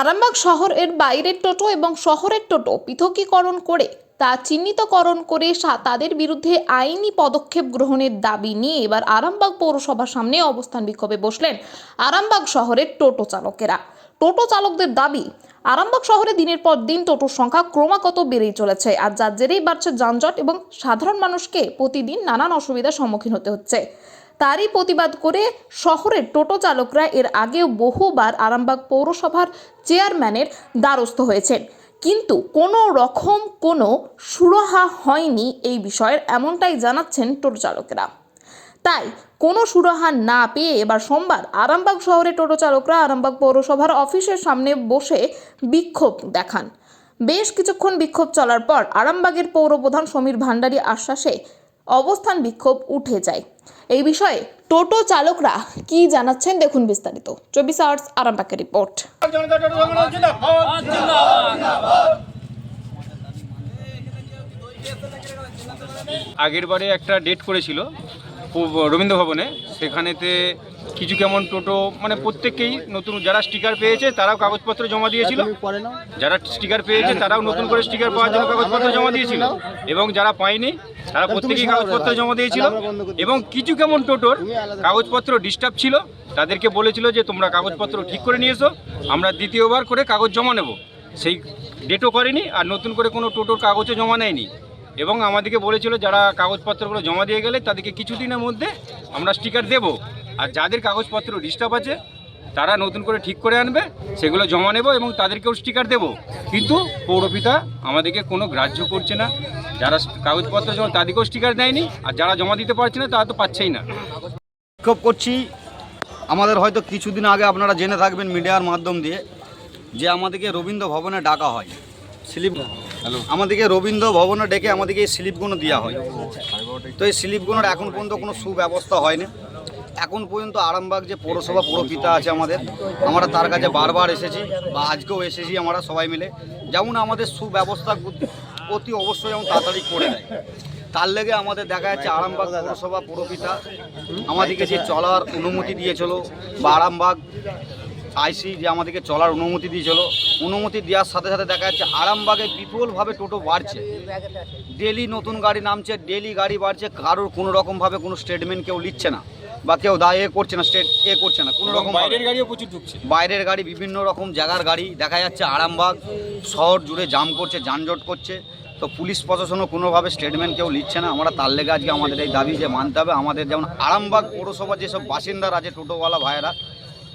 আরামবাগ শহরের বাইরের টোটো এবং শহরের টোটো পৃথকীকরণ করে তা চিহ্নিতকরণ করে তাদের বিরুদ্ধে আইনি পদক্ষেপ গ্রহণের দাবি নিয়ে এবার আরামবাগ পৌরসভার সামনে অবস্থান বিক্ষোভে বসলেন আরামবাগ শহরের টোটো চালকেরা। টোটো চালকদের দাবি, আরামবাগ শহরে দিনের পর দিন টোটোর সংখ্যা ক্রমাগত বেড়েই চলেছে আর যার জেরেই বাড়ছে যানজট এবং সাধারণ মানুষকে প্রতিদিন নানান অসুবিধার সম্মুখীন হতে হচ্ছে। তারই প্রতিবাদ করে শহরের টোটো চালকরা এর আগেও বহুবার আরামবাগ পৌরসভার চেয়ারম্যানের দ্বারস্থ হয়েছেন। কিন্তু কোনো রকম কোনো সুরাহা হয়নি এই বিষয়ের, এমনটাই জানাচ্ছেন টোটো চালকেরা। তাই কোনো সুরাহা না পেয়ে এবার সোমবার আরামবাগ শহরে টোটো চালকরা আরামবাগ পৌরসভার অফিসের সামনে বসে বিক্ষোভ দেখান। বেশ কিছুক্ষণ বিক্ষোভ চলার পর আরামবাগের পৌরপ্রধান সমীর ভান্ডারী আশ্বাসে অবস্থান বিক্ষোভ উঠে যায়। এই বিষয়ে টোটো চালকরা কি জানাচ্ছেন দেখুন বিস্তারিত। চব্বিশ আওয়ার্স আরামবাগের রিপোর্ট। আগের বারে একটা ডেট করেছিল রবীন্দ্র ভবনে। সেখানেতে কিছু কেমন টোটো মানে প্রত্যেককেই নতুন, যারা স্টিকার পেয়েছে তারাও কাগজপত্র জমা দিয়েছিল। যারা স্টিকার পেয়েছে তারাও নতুন করে স্টিকার পাওয়ার জন্য কাগজপত্র জমা দিয়েছিল। এবং যারা পায়নি, তারা প্রত্যেকেই কাগজপত্র জমা দিয়েছিল। এবং কিছু কেমন টোটোর কাগজপত্র ডিস্টার্ব ছিল, তাদেরকে বলেছিল যে তোমরা কাগজপত্র ঠিক করে নিয়ে এসো, আমরা দ্বিতীয়বার করে কাগজ জমা নেব। সেই ডেটও করেনি আর নতুন করে কোনো টোটোর কাগজও জমা নেয়নি। এবং আমাদেরকে বলেছিল যারা কাগজপত্রগুলো জমা দিয়ে গেলে তাদেরকে কিছুদিনের মধ্যে আমরা স্টিকার দেব। আর যাদের কাগজপত্র ডিস্টার্ব আছে তারা নতুন করে ঠিক করে আনবে সেগুলো জমা নেব এবং তাদেরকেও স্টিকার দেব। কিন্তু পৌরপিতা আমাদেরকে কোনো গ্রাহ্য করছে না। যারা কাগজপত্র জমা তাদেরকেও স্টিকার দেয়নি আর যারা জমা দিতে পারছে না তারা তো পাচ্ছেই না। বিক্ষোভ করছি। আমাদের হয়তো কিছুদিন আগে আপনারা জেনে থাকবেন মিডিয়ার মাধ্যম দিয়ে যে আমাদেরকে রবীন্দ্র ভবনে ডাকা হয়। স্লিপ। আমাদেরকে রবীন্দ্র ভবনে ডেকে আমাদেরকে এই স্লিপগুলো দেওয়া হয়। তো এই স্লিপগুলোর এখন পর্যন্ত কোনো সুব্যবস্থা হয়নি। এখন পর্যন্ত আরামবাগ যে পৌরসভা পৌরপিতা আছে আমাদের, আমরা তার কাছে বারবার এসেছি বা আজকেও এসেছি আমরা সবাই মিলে। যেমন আমাদের সুব্যবস্থা অতি অবশ্যই যেমন তাড়াতাড়ি করে দেয়। তার লেগে আমাদের দেখা যাচ্ছে আরামবাগ পৌরসভা পৌরপিতা আমাদেরকে যে চলার অনুমতি দিয়েছিল বা আরামবাগ আইসি যে আমাদেরকে চলার অনুমতি দিয়েছিল, অনুমতি দেওয়ার সাথে সাথে দেখা যাচ্ছে আরামবাগে বিপুলভাবে টোটো বাড়ছে। ডেলি নতুন গাড়ি নামছে, ডেলি গাড়ি বাড়ছে, কারোর কোনো রকমভাবে কোনো স্টেটমেন্ট কেউ নিচ্ছে না। বা কেউ দা এ করছে না স্টেট এ করছে না কোনো রকম বাইরের গাড়িও প্রচুর ঢুকছে। বাইরের গাড়ি বিভিন্ন রকম জায়গার গাড়ি দেখা যাচ্ছে আরামবাগ শহর জুড়ে জাম করছে যানজট করছে। তো পুলিশ প্রশাসনও কোনোভাবে স্টেটমেন্ট কেউ নিচ্ছে না। আমরা তার লেগে আজকে আমাদের এই দাবি যে মানতে হবে। আমাদের যেমন আরামবাগ পৌরসভার যেসব বাসিন্দারা আছে টোটোওয়ালা ভাইয়েরা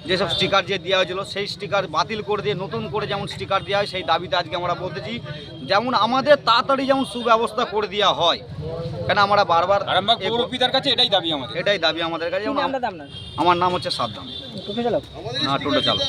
যেসব স্টিকার যে দেওয়া হয়েছিল সেই স্টিকার বাতিল করে দিয়ে নতুন করে যেমন স্টিকার দেওয়া হয় সেই দাবিতে আজকে আমরা বলতেছি যেমন আমাদের তাড়াতাড়ি যেমন সুব্যবস্থা করে দেওয়া হয়। কেন আমরা বারবার পৌরপিতার কাছে এটাই দাবি আমাদের। এটাই দাবি আমাদের কাছে। যেমন আমার নাম হচ্ছে সাদ্দাম। না টোটো চালক।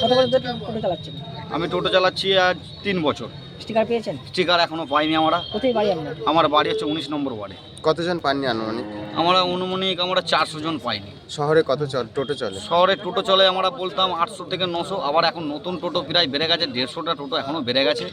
চালাচ্ছেন? আমি টোটো চালাচ্ছি আজ তিন বছর। স্টিকার পেয়েছেন? স্টিকার এখনও পাইনি আমরা। কোথায় বাড়ি আপনার আমার বাড়ি হচ্ছে উনিশ নম্বর ওয়ার্ডে। কতজন পাননি আনুমানিক? আমরা অনুমানিক আমরা চারশো জন পাইনি। শহরে কত চল টোটো চলে? শহরে টোটো চলে আমরা বলতাম আটশো থেকে নশো আবার এখন নতুন টোটো প্রায় বেড়ে গেছে দেড়শোটা টোটো এখনও বেড়ে গেছে।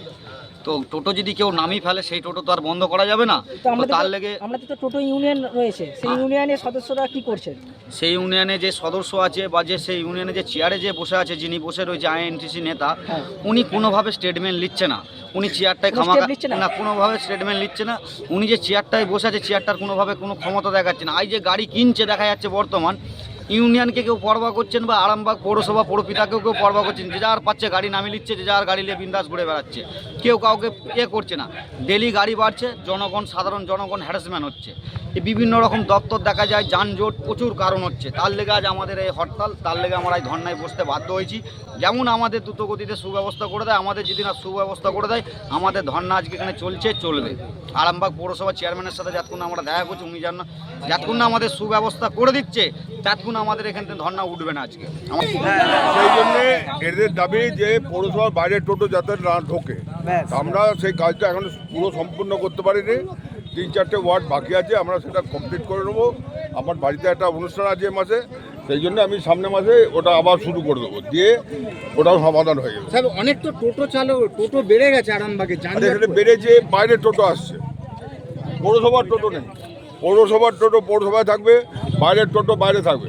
তো টোটো যদি কেউ নামিয়ে ফেলে সেই টোটো তো আর বন্ধ করা যাবে না। তো তার লেগে আমাদের তো টোটো ইউনিয়ন রয়েছে। সেই ইউনিয়নের সদস্যরা কি করছেন সেই ইউনিয়নে যে সদস্য আছে বা যে সেই ইউনিয়নে যে চেয়ারে যে বসে আছে যিনি বসে রয়েছে আইএনটিসি নেতা হ্যাঁ। উনি কোনোভাবে স্টেটমেন্ট নিচ্ছে না। উনি চেয়ারটায় খামাকা না? না কোনোভাবে স্টেটমেন্ট নিচ্ছে না। উনি যে চেয়ারটায় বসে আছে চেয়ারটার কোনোভাবে কোনো ক্ষমতা দেখাচ্ছে না। এই যে গাড়ি কিনছে দেখা যাচ্ছে বর্তমান ইউনিয়নকে কেউ পরবা করছেন বা আরামবাগ পৌরসভা পৌরপিতাকেও কেউ পরবা করছেন, যে যার পাচ্ছে গাড়ি নামিয়ে নিচ্ছে, যে যার গাড়ি নিয়ে বিন্দাস ঘুরে বেড়াচ্ছে। কেউ কাউকে ইয়ে করছে না। ডেলি গাড়ি বাড়ছে, জনগণ, সাধারণ জনগণ হ্যারাসমেন্ট হচ্ছে। বিভিন্ন রকম দপ্তর দেখা যায়, যানজট প্রচুর কারণ হচ্ছে। তার লেগে আজ আমাদের এই হরতাল, তার লেগে আমরা এই ধর্নায় বসতে বাধ্য হয়েছি। যেমন আমাদের দ্রুতগতিতে সুব্যবস্থা করে দেয়, আমাদের যদি না সুব্যবস্থা করে দেয়, আমাদের ধর্না আজকে এখানে চলছে, চলবে। আরামবাগ পৌরসভা চেয়ারম্যানের সাথে যতক্ষণ আমরা দেখা করছি, উনি যেন যতক্ষণ না আমাদের সুব্যবস্থা করে দিচ্ছে ততক্ষণ আমাদের এখান থেকে ধর্না উঠবে না আজকে। সেই জন্য এদের দাবি যে পৌরসভার বাইরে টোটো যাতে না ঢোকে। আমরা সেই কাজটা এখন পুরো সম্পূর্ণ করতে পারিনি। তিন চারটে ওয়ার্ড বাকি আছে আমরা সেটা কমপ্লিট করে নেব। আমার বাড়িতে একটা অনুষ্ঠান আছে এ মাসে সেই জন্য আমি সামনে মাসে ওটা আবার শুরু করে দেবো দিয়ে ওটাও সমাধান হয়ে যাবে। স্যার অনেক তো টোটো চালক টোটো বেড়ে গেছে আরামবাগে আর এখানে বেড়েছে বাইরে টোটো আসছে। পৌরসভার টোটো নেই। পৌরসভার টোটো পৌরসভায় থাকবে বাইরের টোটো বাইরে থাকবে।